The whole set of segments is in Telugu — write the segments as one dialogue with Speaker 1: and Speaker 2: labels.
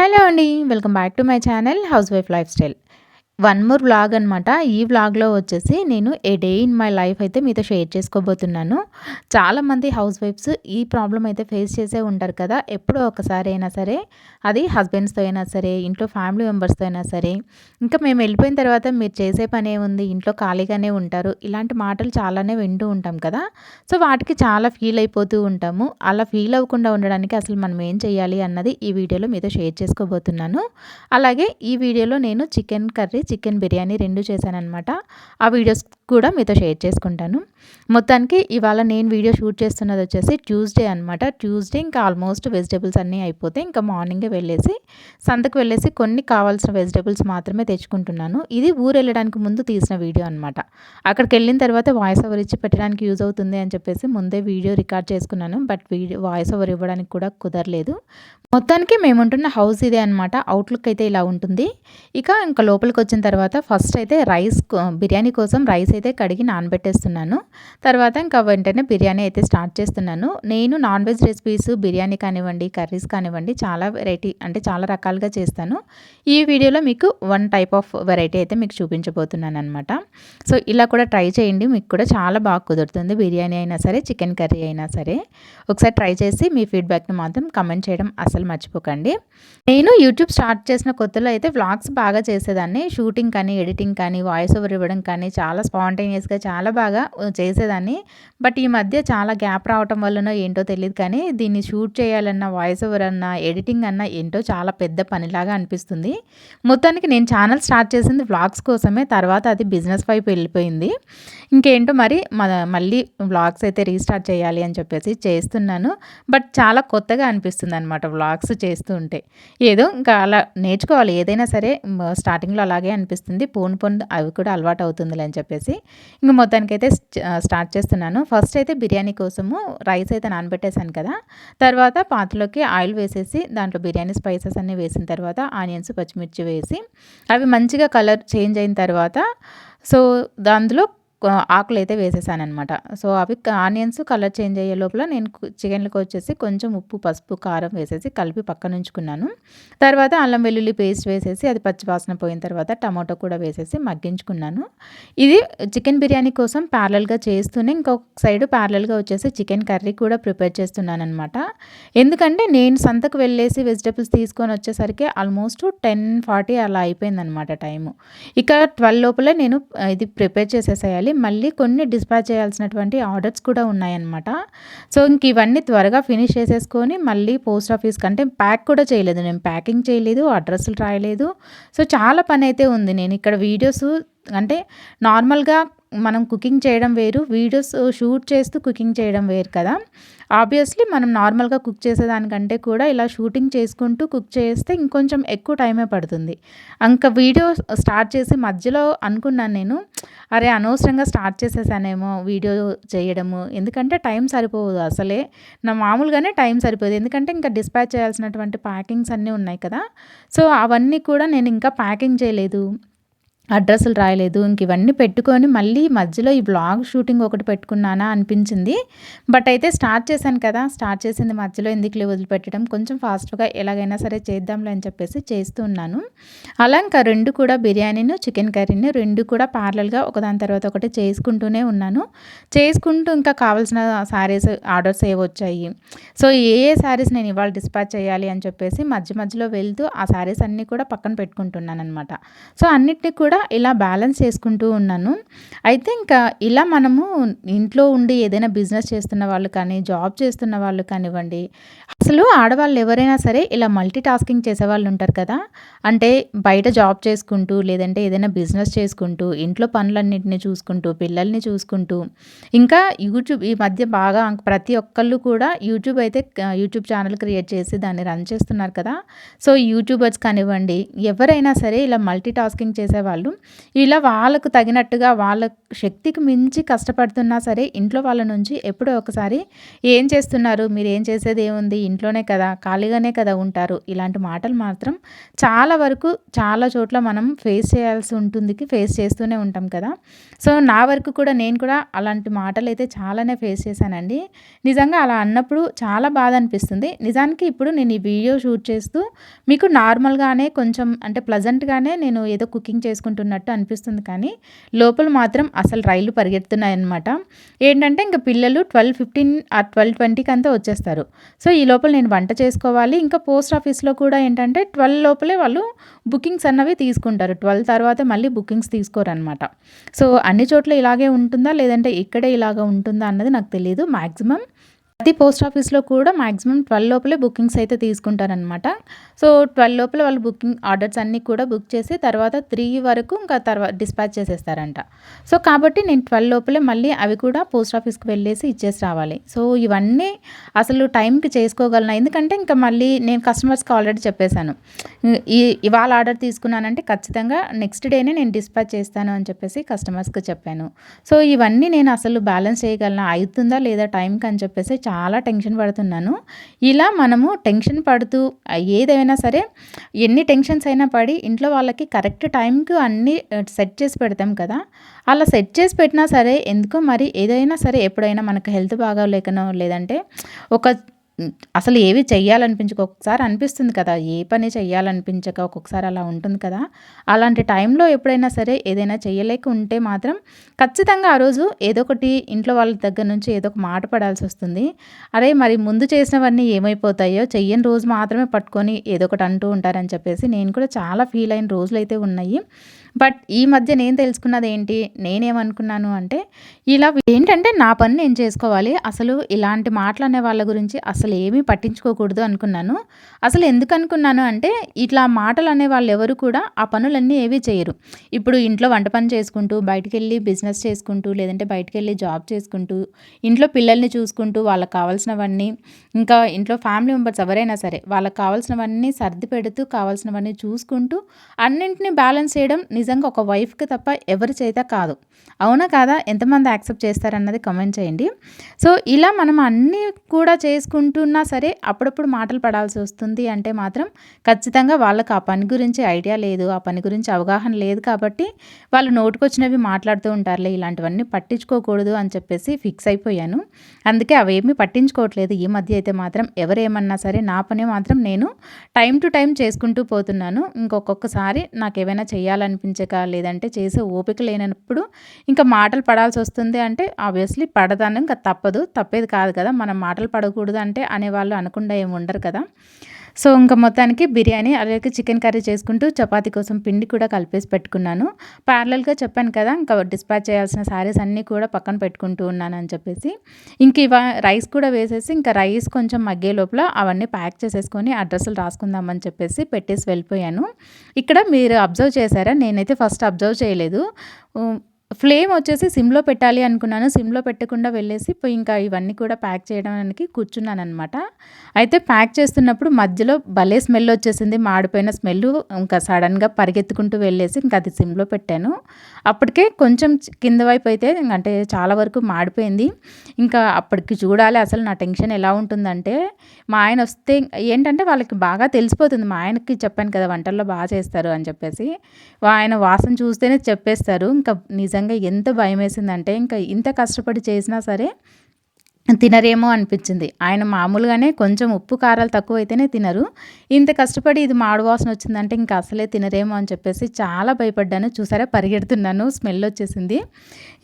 Speaker 1: హలో అండి welcome back to my channel housewife lifestyle. One more vlog అనమాట ఈ వ్లాగ్లో వచ్చేసి నేను a day in my life అయితే మీతో షేర్ చేసుకోబోతున్నాను. చాలామంది హౌస్ వైఫ్స్ ఈ ప్రాబ్లం అయితే ఫేస్ చేసే ఉంటారు కదా ఎప్పుడో ఒకసారి అయినా సరే. అది హస్బెండ్స్తో అయినా సరే ఇంట్లో ఫ్యామిలీ మెంబర్స్తో అయినా సరే. ఇంకా మేము వెళ్ళిపోయిన తర్వాత మీరు చేసే పని ఉంది ఇంట్లో ఖాళీగానే ఉంటారు. ఇలాంటి మాటలు చాలానే వింటూ ఉంటాం కదా. సో వాటికి చాలా ఫీల్ అయిపోతూ ఉంటాము. అలా ఫీల్ అవ్వకుండా ఉండడానికి అసలు మనం ఏం చేయాలి అన్నది ఈ వీడియోలో మీతో షేర్ చేసుకోబోతున్నాను. అలాగే ఈ వీడియోలో నేను చికెన్ కర్రీ చికెన్ బిర్యానీ రెండు చేశానమాట ఆ వీడియోస్ కూడా మీతో షేర్ చేసుకుంటాను. మొత్తానికి ఇవాళ నేను వీడియో షూట్ చేస్తున్నది వచ్చేసి ట్యూస్డే అనమాట ట్యూస్డే ఇంకా ఆల్మోస్ట్ వెజిటేబుల్స్ అన్నీ అయిపోతే ఇంకా మార్నింగే వెళ్ళేసి సంతకు వెళ్ళేసి కొన్ని కావాల్సిన వెజిటేబుల్స్ మాత్రమే తెచ్చుకుంటున్నాను. ఇది ఊరు వెళ్ళడానికి ముందు తీసిన వీడియో అనమాట అక్కడికి వెళ్ళిన తర్వాత వాయిస్ ఓవర్ ఇచ్చి పెట్టడానికి యూజ్ అవుతుంది అని చెప్పేసి ముందే వీడియో రికార్డ్ చేసుకున్నాను. బట్ వీడియో వాయిస్ ఓవర్ ఇవ్వడానికి కూడా కుదరలేదు. మొత్తానికి మేముంటున్న హౌస్ ఇదే అనమాట అవుట్లుక్ అయితే ఇలా ఉంటుంది. ఇక ఇంకా లోపలికి వచ్చిన తర్వాత ఫస్ట్ అయితే రైస్ బిర్యానీ కోసం రైస్ అయితే కడిగి నానబెట్టేస్తున్నాను. తర్వాత ఇంకా వెంటనే బిర్యానీ అయితే స్టార్ట్ చేస్తున్నాను. నేను నాన్ వెజ్ రెసిపీస్ బిర్యానీ కానివ్వండి కర్రీస్ కానివ్వండి చాలా వెరైటీ అంటే చాలా రకాలుగా చేస్తాను. ఈ వీడియోలో మీకు వన్ టైప్ ఆఫ్ వెరైటీ అయితే మీకు చూపించబోతున్నాను అనమాట సో ఇలా కూడా ట్రై చేయండి. మీకు కూడా చాలా బాగా కుదురుతుంది బిర్యానీ అయినా సరే చికెన్ కర్రీ అయినా సరే. ఒకసారి ట్రై చేసి మీ ఫీడ్బ్యాక్ని మాత్రం కమెంట్ చేయడం అసలు మర్చిపోకండి. నేను యూట్యూబ్ స్టార్ట్ చేసిన కొత్తలో అయితే వ్లాగ్స్ బాగా చేసేదాన్ని. షూటింగ్ కానీ ఎడిటింగ్ కానీ వాయిస్ ఓవర్ ఇవ్వడం కానీ చాలా స్పాంటేనియస్గా చాలా బాగా చేసేదాన్ని. బట్ ఈ మధ్య చాలా గ్యాప్ రావటం వల్లనో ఏంటో తెలియదు కానీ దీన్ని షూట్ చేయాలన్నా వాయిస్ ఓవర్ అన్నా ఎడిటింగ్ అన్నా ఏంటో చాలా పెద్ద పనిలాగా అనిపిస్తుంది. మొత్తానికి నేను ఛానల్ స్టార్ట్ చేసింది వ్లాగ్స్ కోసమే. తర్వాత అది బిజినెస్ వైపు వెళ్ళిపోయింది. ఇంకేంటో మరి మళ్ళీ వ్లాగ్స్ అయితే రీస్టార్ట్ చేయాలి అని చెప్పేసి చేస్తున్నాను. బట్ చాలా కొత్తగా అనిపిస్తుంది అనమాట వ్లాగ్స్ చేస్తూ ఉంటే. ఏదో ఇంకా అలా నేర్చుకోవాలి. ఏదైనా సరే స్టార్టింగ్లో అలాగే అనిపిస్తుంది. పోను పోను అవి కూడా అలవాటు అవుతుందిలే అని చెప్పేసి. ఇంక మొత్తానికైతే స్టార్ట్ చేస్తున్నాను. ఫస్ట్ అయితే బిర్యానీ కోసము రైస్ అయితే నానబెట్టేశాను కదా. తర్వాత పాత్రలోకి ఆయిల్ వేసేసి దాంట్లో బిర్యానీ స్పైసెస్ అన్నీ వేసిన తర్వాత ఆనియన్స్ పచ్చిమిర్చి వేసి అవి మంచిగా కలర్ చేంజ్ అయిన తర్వాత సో దాంట్లో ఆకులు అయితే వేసేసాను అనమాట సో అవి ఆనియన్స్ కలర్ చేంజ్ అయ్యే లోపల నేను చికెన్లకు వచ్చేసి కొంచెం ఉప్పు పసుపు కారం వేసేసి కలిపి పక్కన ఉంచుకున్నాను తర్వాత అల్లం వెల్లుల్లి పేస్ట్ వేసేసి అది పచ్చివాసన పోయిన తర్వాత టమాటో కూడా వేసేసి మగ్గించుకున్నాను. ఇది చికెన్ బిర్యానీ కోసం ప్యారలల్గా చేస్తూనే ఇంకొక సైడ్ ప్యారలల్గా వచ్చేసి చికెన్ కర్రీ కూడా ప్రిపేర్ చేస్తున్నాను అనమాట ఎందుకంటే నేను సంతకు వెళ్ళేసి వెజిటబుల్స్ తీసుకొని వచ్చేసరికి ఆల్మోస్ట్ టెన్ ఫార్టీ అలా అయిపోయిందనమాట టైము. ఇక ట్వెల్వ్ లోపలే నేను ఇది ప్రిపేర్ చేసేసేయాలి. వెళ్ళి మళ్ళీ కొన్ని డిస్పాచ్ చేయాల్సినటువంటి ఆర్డర్స్ కూడా ఉన్నాయన్నమాట. సో ఇంక ఇవన్నీ త్వరగా ఫినిష్ చేసేసుకొని మళ్ళీ పోస్ట్ ఆఫీస్ కంటే ప్యాక్ కూడా చేయలేదు. నేను ప్యాకింగ్ చేయలేదు అడ్రస్లు రాయలేదు. సో చాలా పని అయితే ఉంది. నేను ఇక్కడ వీడియోస్ అంటే నార్మల్గా మనం కుకింగ్ చేయడం వేరు వీడియోస్ షూట్ చేస్తూ కుకింగ్ చేయడం వేరు కదా. ఆబ్వియస్లీ మనం నార్మల్గా కుక్ చేసేదానికంటే కూడా ఇలా షూటింగ్ చేసుకుంటూ కుక్ చేస్తే ఇంకొంచెం ఎక్కువ టైమే పడుతుంది. ఇంకా వీడియో స్టార్ట్ చేసి మధ్యలో అనుకున్నాను నేను అరే అనవసరంగా స్టార్ట్ చేసేసానేమో వీడియో చేయడము. ఎందుకంటే టైం సరిపోదు అసలే. నా మామూలుగానే టైం సరిపోదు. ఎందుకంటే ఇంకా డిస్పాచ్ చేయాల్సినటువంటి ప్యాకింగ్స్ అన్నీ ఉన్నాయి కదా. సో అవన్నీ కూడా నేను ఇంకా ప్యాకింగ్ చేయలేదు. అడ్రస్లు రాయలేదు. ఇంక ఇవన్నీ పెట్టుకొని మళ్ళీ మధ్యలో ఈ బ్లాగ్ షూటింగ్ ఒకటి పెట్టుకున్నానా అనిపించింది. బట్ అయితే స్టార్ట్ చేశాను కదా. స్టార్ట్ చేసింది మధ్యలో ఎందుకులే వదిలిపెట్టడం కొంచెం ఫాస్ట్గా ఎలాగైనా సరే చేద్దాంలే అని చెప్పేసి చేస్తూ ఉన్నాను. అలా ఇంకా రెండు కూడా బిర్యానీను చికెన్ కర్రీని రెండు కూడా పార్లల్గా ఒకదాని తర్వాత ఒకటి చేసుకుంటూనే ఉన్నాను. చేసుకుంటూ ఇంకా కావాల్సిన శారీస్ ఆర్డర్స్ ఏ వచ్చాయి. సో ఏ ఏ శారీస్ నేను ఇవాళ డిస్పాచ్ చేయాలి అని చెప్పేసి మధ్య మధ్యలో వెళ్తూ ఆ శారీస్ అన్నీ కూడా పక్కన పెట్టుకుంటున్నాను అనమాట సో అన్నిటినీ కూడా ఇలా బ్యాలెన్స్ చేసుకుంటూ ఉన్నాను. అయితే ఇంకా ఇలా మనము ఇంట్లో ఉండి ఏదైనా బిజినెస్ చేస్తున్న వాళ్ళు కానీ జాబ్ చేస్తున్న వాళ్ళు కానివ్వండి అసలు ఆడవాళ్ళు ఎవరైనా సరే ఇలా మల్టీ టాస్కింగ్ చేసేవాళ్ళు ఉంటారు కదా. అంటే బయట జాబ్ చేసుకుంటూ లేదంటే ఏదైనా బిజినెస్ చేసుకుంటూ ఇంట్లో పనులన్నింటినీ చూసుకుంటూ పిల్లల్ని చూసుకుంటూ ఇంకా యూట్యూబ్ ఈ మధ్య బాగా ప్రతి ఒక్కళ్ళు కూడా యూట్యూబ్ అయితే యూట్యూబ్ ఛానల్ క్రియేట్ చేసి దాన్ని రన్ చేస్తున్నారు కదా. సో యూట్యూబర్స్ కానివ్వండి ఎవరైనా సరే ఇలా మల్టీ టాస్కింగ్ చేసేవాళ్ళు ఉంటారు ఇలా వాళ్ళకు తగినట్టుగా వాళ్ళ శక్తికి మించి కష్టపడుతున్నా సరే ఇంట్లో వాళ్ళ నుంచి ఎప్పుడో ఒకసారి ఏం చేస్తున్నారు? మీరు ఏం చేసేది ఏముంది? ఇంట్లోనే కదా ఖాళీగానే కదా ఉంటారు. ఇలాంటి మాటలు మాత్రం చాలా వరకు చాలా చోట్ల మనం ఫేస్ చేయాల్సి ఉంటుంది ఫేస్ చేస్తూనే ఉంటాం కదా. సో నా వరకు కూడా నేను కూడా అలాంటి మాటలు అయితే చాలానే ఫేస్ చేశానండి. నిజంగా అలా అన్నప్పుడు చాలా బాధ అనిపిస్తుంది. నిజానికి ఇప్పుడు నేను ఈ వీడియో షూట్ చేస్తూ మీకు నార్మల్గానే కొంచెం అంటే ప్లజెంట్గానే నేను ఏదో కుకింగ్ చేసుకుంటున్నట్టు అనిపిస్తుంది కానీ లోపల మాత్రం అసలు రైలు పరిగెడుతున్నాయన్నమాట. ఏంటంటే ఇంకా పిల్లలు ట్వెల్వ్ ఫిఫ్టీన్ ఆ ట్వెల్వ్ ట్వంటీకి అంతా వచ్చేస్తారు. సో ఈ లోపల నేను వంట చేసుకోవాలి. ఇంకా పోస్ట్ ఆఫీస్లో కూడా ఏంటంటే ట్వెల్వ్ లోపలే వాళ్ళు బుకింగ్స్ అన్నవి తీసుకుంటారు. ట్వెల్వ్ తర్వాత మళ్ళీ బుకింగ్స్ తీసుకోరనమాట సో అన్ని చోట్ల ఇలాగే ఉంటుందా? లేదంటే ఇక్కడే ఇలాగ ఉంటుందా అన్నది నాకు తెలియదు మ్యాక్సిమం ప్రతి పోస్ట్ ఆఫీస్లో కూడా మాక్సిమం ట్వెల్వ్ లోపలే బుకింగ్స్ అయితే తీసుకుంటారనమాట సో ట్వెల్వ్ లోపల వాళ్ళు బుకింగ్ ఆర్డర్స్ అన్నీ కూడా బుక్ చేసి తర్వాత త్రీ వరకు ఇంకా తర్వాత డిస్పాచ్ చేసేస్తారంట. సో కాబట్టి నేను ట్వెల్వ్ లోపలే మళ్ళీ అవి కూడా పోస్ట్ ఆఫీస్కి వెళ్ళేసి ఇచ్చేసి రావాలి. సో ఇవన్నీ అసలు టైంకి చేసుకోగలను. ఎందుకంటే ఇంకా మళ్ళీ నేను కస్టమర్స్కి ఆల్రెడీ చెప్పేశాను. ఈ ఇవాళ ఆర్డర్ తీసుకున్నానంటే ఖచ్చితంగా నెక్స్ట్ డేనే నేను డిస్పాచ్ చేస్తాను అని చెప్పేసి కస్టమర్స్కి చెప్పాను. సో ఇవన్నీ నేను అసలు బ్యాలెన్స్ చేయగలను? అవుతుందా లేదా టైంకి అని చెప్పేసి చాలా టెన్షన్ పడుతున్నాను. ఇలా మనము టెన్షన్ పడుతూ ఏదైనా సరే ఎన్ని టెన్షన్స్ అయినా పడి ఇంట్లో వాళ్ళకి కరెక్ట్ టైంకి అన్నీ సెట్ చేసి పెడతాం కదా. అలా సెట్ చేసి పెట్టినా సరే ఎందుకో మరి ఏదైనా సరే ఎప్పుడైనా మనకు హెల్త్ బాగోలేకనో లేదంటే ఒక అసలు ఏవి చెయ్యాలనిపించక ఒక్కొక్కసారి అనిపిస్తుంది కదా ఏ పని చెయ్యాలనిపించక ఒక్కొక్కసారి అలా ఉంటుంది కదా. అలాంటి టైంలో ఎప్పుడైనా సరే ఏదైనా చెయ్యలేక ఉంటే మాత్రం ఖచ్చితంగా ఆ రోజు ఏదో ఒకటి ఇంట్లో వాళ్ళ దగ్గర నుంచి ఏదో ఒక మాట పడాల్సి వస్తుంది. అరే మరి ముందు చేసినవన్నీ ఏమైపోతాయో చెయ్యని రోజు మాత్రమే పట్టుకొని ఏదో ఒకటి అంటూ ఉంటారని చెప్పేసి నేను కూడా చాలా ఫీల్ అయిన రోజులు అయితే ఉన్నాయి. బట్ ఈ మధ్య నేను తెలుసుకున్నది ఏంటి నేనేమనుకున్నాను అంటే ఇలా ఏంటంటే నా పని నేను చేసుకోవాలి అసలు ఇలాంటి మాటలు అనే వాళ్ళ గురించి అసలు ఏమీ పట్టించుకోకూడదు అనుకున్నాను. అసలు ఎందుకు అనుకున్నాను అంటే ఇట్లా మాటలు అనే వాళ్ళు ఎవరు కూడా ఆ పనులన్నీ ఏవి చేయరు. ఇప్పుడు ఇంట్లో వంట పని చేసుకుంటూ బయటికి వెళ్ళి బిజినెస్ చేసుకుంటూ లేదంటే బయటికి వెళ్ళి జాబ్ చేసుకుంటూ ఇంట్లో పిల్లల్ని చూసుకుంటూ వాళ్ళకి కావాల్సినవన్నీ ఇంకా ఇంట్లో ఫ్యామిలీ మెంబర్స్ ఎవరైనా సరే వాళ్ళకి కావాల్సినవన్నీ సర్ది పెడుతూ కావాల్సినవన్నీ చూసుకుంటూ అన్నింటినీ బ్యాలెన్స్ చేయడం నిజంగా ఒక వైఫ్కి తప్ప ఎవరి చేత కాదు. అవునా కాదా? ఎంతమంది యాక్సెప్ట్ చేస్తారన్నది కమెంట్ చేయండి. సో ఇలా మనం అన్నీ కూడా చేసుకుంటూ ఉన్నా సరే అప్పుడప్పుడు మాటలు పడాల్సి వస్తుంది అంటే మాత్రం ఖచ్చితంగా వాళ్ళకి ఆ పని గురించి ఐడియా లేదు ఆ పని గురించి అవగాహన లేదు కాబట్టి వాళ్ళు నోటుకొచ్చినవి మాట్లాడుతూ ఉంటారులే ఇలాంటివన్నీ పట్టించుకోకూడదు అని చెప్పేసి ఫిక్స్ అయిపోయాను. అందుకే అవేమీ పట్టించుకోవట్లేదు. ఈ మధ్య అయితే మాత్రం ఎవరేమన్నా సరే నా పని మాత్రం నేను టైం టు టైం చేసుకుంటూ పోతున్నాను. ఇంకొకొక్కసారి నాకు ఏమైనా చేయాలనిపించక లేదంటే చేసే ఓపిక లేనప్పుడు ఇంకా మాటలు పడాల్సి వస్తుంది అంటే ఆబ్వియస్లీ పడదాను ఇంకా తప్పదు. తప్పేది కాదు కదా. మనం మాటలు పడకూడదు అంటే అనేవాళ్ళు అనకుండా ఏమి ఉండరు కదా. సో ఇంకా మొత్తానికి బిర్యానీ అలాగే చికెన్ కర్రీ చేసుకుంటూ చపాతీ కోసం పిండి కూడా కలిపేసి పెట్టుకున్నాను. ప్యారలల్గా చెప్పాను కదా ఇంకా డిస్పాచ్ చేయాల్సిన శారీస్ అన్నీ కూడా పక్కన పెట్టుకుంటూ ఉన్నాను అని చెప్పేసి. ఇంక ఇవ రైస్ కూడా వేసేసి ఇంకా రైస్ కొంచెం మగ్గే లోపల అవన్నీ ప్యాక్ చేసేసుకొని అడ్రస్లు రాసుకుందామని చెప్పేసి పెట్టేసి వెళ్ళిపోయాను. ఇక్కడ మీరు అబ్జర్వ్ చేశారా? నేనైతే ఫస్ట్ అబ్జర్వ్ చేయలేదు. ఫ్లేమ్ వచ్చేసి సిమ్లో పెట్టాలి అనుకున్నాను. సిమ్లో పెట్టకుండా వెళ్ళేసి పోయి ఇంకా ఇవన్నీ కూడా ప్యాక్ చేయడానికి కూర్చున్నాను అనమాట అయితే ప్యాక్ చేస్తున్నప్పుడు మధ్యలో భలే స్మెల్ వచ్చేసింది. మాడిపోయిన స్మెల్ ఇంకా సడన్గా పరిగెత్తుకుంటూ వెళ్ళేసి ఇంకా అది సిమ్లో పెట్టాను. అప్పటికే కొంచెం కింద వైపు అయితే అంటే చాలా వరకు మాడిపోయింది. ఇంకా అప్పటికి చూడాలి అసలు నా టెన్షన్ ఎలా ఉంటుందంటే మా ఆయన వస్తే ఏంటంటే వాళ్ళకి బాగా తెలిసిపోతుంది. మా ఆయనకి చెప్పాను కదా వంటల్లో బాగా చేస్తారు అని చెప్పేసి. ఆయన వాసన చూస్తేనే చెప్పేస్తారు. ఇంకా నిజంగా ఎంత భయం వేసిందంటే ఇంకా ఇంత కష్టపడి చేసినా సరే తినరేమో అనిపించింది. ఆయన మామూలుగానే కొంచెం ఉప్పు కారాలు తక్కువ అయితేనే తినరు. ఇంత కష్టపడి ఇది మాడు వాసన వచ్చిందంటే ఇంకా అసలే తినరేమో అని చెప్పేసి చాలా భయపడ్డాను. చూసారా? పరిగెడుతున్నాను. స్మెల్ వచ్చేసింది.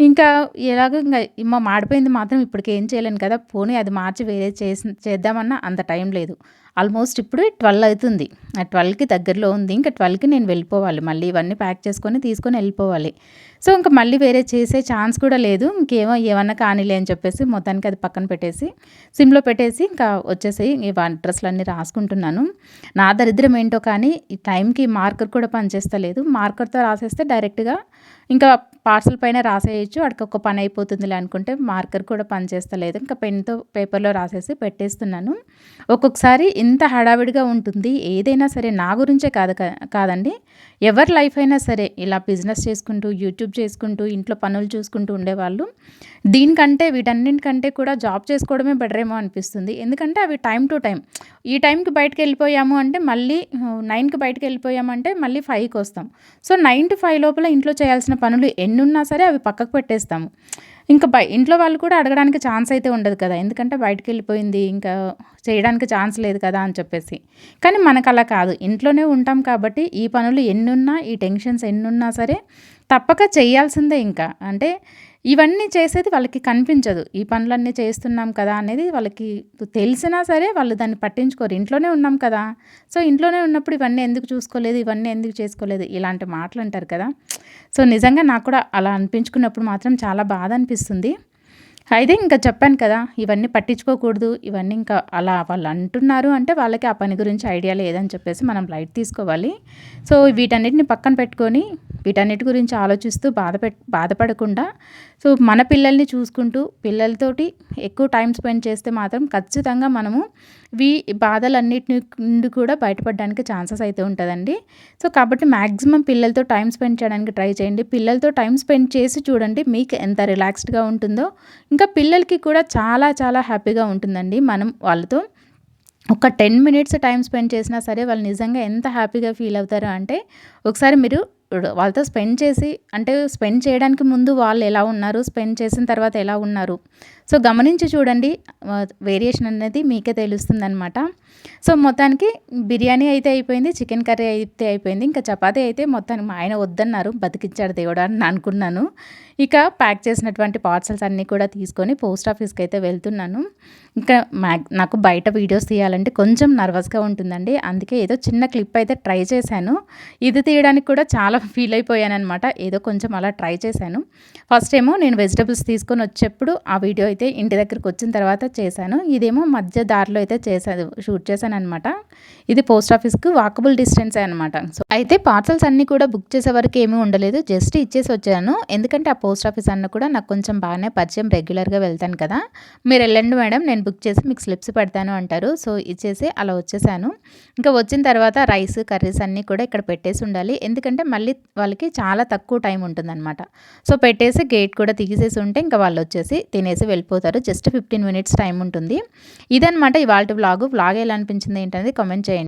Speaker 1: ఇంకా ఎలాగో ఇంకా మా మాడిపోయింది మాత్రం ఇప్పటికి ఏం చేయలేను కదా. పోనీ అది మార్చి వేరే చేసి చేద్దామన్నా అంత టైం లేదు. ఆల్మోస్ట్ ఇప్పుడు ట్వెల్వ్ అవుతుంది. ఆ ట్వెల్వ్కి దగ్గరలో ఉంది. ఇంకా ట్వెల్వ్కి నేను వెళ్ళిపోవాలి. మళ్ళీ ఇవన్నీ ప్యాక్ చేసుకొని తీసుకొని వెళ్ళిపోవాలి. సో ఇంకా మళ్ళీ వేరే చేసే ఛాన్స్ కూడా లేదు. ఇంకేమో ఏమన్నా కానీలే అని చెప్పేసి మొత్తానికి అది పక్కన పెట్టేసి సిమ్లో పెట్టేసి ఇంకా వచ్చేసి ఈ డ్రెస్లు అన్నీ రాసుకుంటున్నాను. నా దరిద్రం ఏంటో కానీ ఈ టైంకి మార్కర్ కూడా పనిచేస్తలేదు. మార్కర్తో రాసేస్తే డైరెక్ట్గా ఇంకా పార్సల్ పైన రాసేయచ్చు. అక్కడికి ఒక పని అయిపోతుందిలే అనుకుంటే మార్కర్ కూడా పనిచేస్తలేదు. ఇంకా పెన్తో పేపర్లో రాసేసి పెట్టేస్తున్నాను. ఒక్కొక్కసారి ఎంత హడావిడిగా ఉంటుంది ఏదైనా సరే నా గురించే కాదు కాదండి. ఎవరి లైఫ్ అయినా సరే ఇలా బిజినెస్ చేసుకుంటూ యూట్యూబ్ చేసుకుంటూ ఇంట్లో పనులు చూసుకుంటూ ఉండేవాళ్ళు దీనికంటే వీటన్నింటికంటే కూడా జాబ్ చేసుకోవడమే బెటర్ ఏమో అనిపిస్తుంది. ఎందుకంటే అవి టైం టు టైం. ఈ టైంకి బయటకు వెళ్ళిపోయాము అంటే మళ్ళీ నైన్కి బయటకు వెళ్ళిపోయామంటే మళ్ళీ ఫైవ్కి వస్తాం. సో నైన్ టు ఫైవ్ లోపల ఇంట్లో చేయాల్సిన పనులు ఎన్ని ఉన్నా సరే అవి పక్కకు పెట్టేస్తాము. ఇంకా బయ ఇంట్లో వాళ్ళు కూడా అడగడానికి ఛాన్స్ అయితే ఉండదు కదా. ఎందుకంటే బయటకు వెళ్ళిపోయింది ఇంకా చేయడానికి ఛాన్స్ లేదు కదా అని చెప్పేసి. కానీ మనకు అలా కాదు. ఇంట్లోనే ఉంటాం కాబట్టి ఈ పనులు ఎన్నున్నా ఈ టెన్షన్స్ ఎన్నున్నా సరే తప్పక చేయాల్సిందే ఇంకా. అంటే ఇవన్నీ చేసేది వాళ్ళకి కనిపించదు. ఈ పనులన్నీ చేస్తున్నాం కదా అనేది వాళ్ళకి తెలిసినా సరే వాళ్ళు దాన్ని పట్టించుకోరు. ఇంట్లోనే ఉన్నాం కదా. సో ఇంట్లోనే ఉన్నప్పుడు ఇవన్నీ ఎందుకు చూసుకోలేదు? ఇవన్నీ ఎందుకు చేసుకోలేదు? ఇలాంటి మాటలు అంటారు కదా. సో నిజంగా నాకు కూడా అలా అనిపించుకున్నప్పుడు మాత్రం చాలా బాధ అనిపిస్తుంది. అయితే ఇంకా చెప్పాను కదా ఇవన్నీ పట్టించుకోకూడదు. ఇవన్నీ ఇంకా అలా వాళ్ళు అంటున్నారు అంటే వాళ్ళకి ఆ పని గురించి ఐడియా లేదని చెప్పేసి మనం లైట్ తీసుకోవాలి. సో వీటన్నిటిని పక్కన పెట్టుకొని వీటన్నిటి గురించి ఆలోచిస్తూ బాధ బాధపడకుండా సో మన పిల్లల్ని చూసుకుంటూ పిల్లలతోటి ఎక్కువ టైం స్పెండ్ చేస్తే మాత్రం ఖచ్చితంగా మనము వీ బాధలన్నిటి నుండి కూడా బయటపడడానికి ఛాన్సెస్ అయితే ఉంటుందండి. సో కాబట్టి మ్యాక్సిమం పిల్లలతో టైం స్పెండ్ చేయడానికి ట్రై చేయండి. పిల్లలతో టైం స్పెండ్ చేసి చూడండి మీకు ఎంత రిలాక్స్డ్గా ఉంటుందో. ఇంకా పిల్లలకి కూడా చాలా చాలా హ్యాపీగా ఉంటుందండి. మనం వాళ్ళతో ఒక టెన్ మినిట్స్ టైం స్పెండ్ చేసినా సరే వాళ్ళు నిజంగా ఎంత హ్యాపీగా ఫీల్ అవుతారు అంటే ఒకసారి మీరు వాళ్ళతో స్పెండ్ చేసి అంటే స్పెండ్ చేయడానికి ముందు వాళ్ళు ఎలా ఉన్నారు స్పెండ్ చేసిన తర్వాత ఎలా ఉన్నారు. సో గమనించి చూడండి వేరియేషన్ అనేది మీకే తెలుస్తుంది అనమాట సో మొత్తానికి బిర్యానీ అయితే అయిపోయింది చికెన్ కర్రీ అయితే అయిపోయింది ఇంకా చపాతీ అయితే మొత్తానికి మా ఆయన వద్దన్నారు బతికిచ్చాడు దేవుడు అని అనుకున్నాను. ఇక ప్యాక్ చేసినటువంటి పార్సల్స్ అన్నీ కూడా తీసుకొని పోస్ట్ ఆఫీస్కి అయితే వెళ్తున్నాను. ఇంకా నాకు బయట వీడియోస్ తీయాలంటే కొంచెం నర్వస్గా ఉంటుందండి. అందుకే ఏదో చిన్న క్లిప్ అయితే ట్రై చేశాను. ఇది తీయడానికి కూడా చాలా ఫీల్ అయిపోయాను అనమాట ఏదో కొంచెం అలా ట్రై చేశాను. ఫస్ట్ ఏమో నేను వెజిటబుల్స్ తీసుకొని వచ్చేప్పుడు ఆ వీడియో అయితే ఇంటి దగ్గరికి వచ్చిన తర్వాత చేశాను. ఇదేమో మధ్య దారిలో అయితే చేశాను షూట్ చేశాను అనమాట ఇది పోస్ట్ ఆఫీస్కి వాకబుల్ డిస్టెన్సే అనమాట సో అయితే పార్సల్స్ అన్నీ కూడా బుక్ చేసే వరకు ఏమీ ఉండలేదు. జస్ట్ ఇచ్చేసి వచ్చాను. ఎందుకంటే ఆ పోస్ట్ ఆఫీస్ అన్న కూడా నాకు కొంచెం బాగానే పరిచయం రెగ్యులర్గా వెళ్తాను కదా. మీరు వెళ్ళండి మేడం నేను బుక్ చేసి మీకు స్లిప్స్ పెడతాను అంటారు. సో ఇచ్చేసి అలా వచ్చేసాను. ఇంకా వచ్చిన తర్వాత రైస్ కర్రీస్ అన్నీ కూడా ఇక్కడ పెట్టేసి ఉండాలి. ఎందుకంటే మళ్ళీ వాళ్ళకి చాలా తక్కువ టైం ఉంటుందన్నమాట. సో పెట్టేసి గేట్ కూడా తీసేసి ఉంటే ఇంకా వాళ్ళు వచ్చేసి తినేసి వెళ్ళిపోతారు. జస్ట్ ఫిఫ్టీన్ మినిట్స్ టైం ఉంటుంది. ఇదనమాట ఇవాళ వ్లాగ్. వ్లాగ్ ఎలా అనిపించింది ఏంటనేది కామెంట్ చేయండి.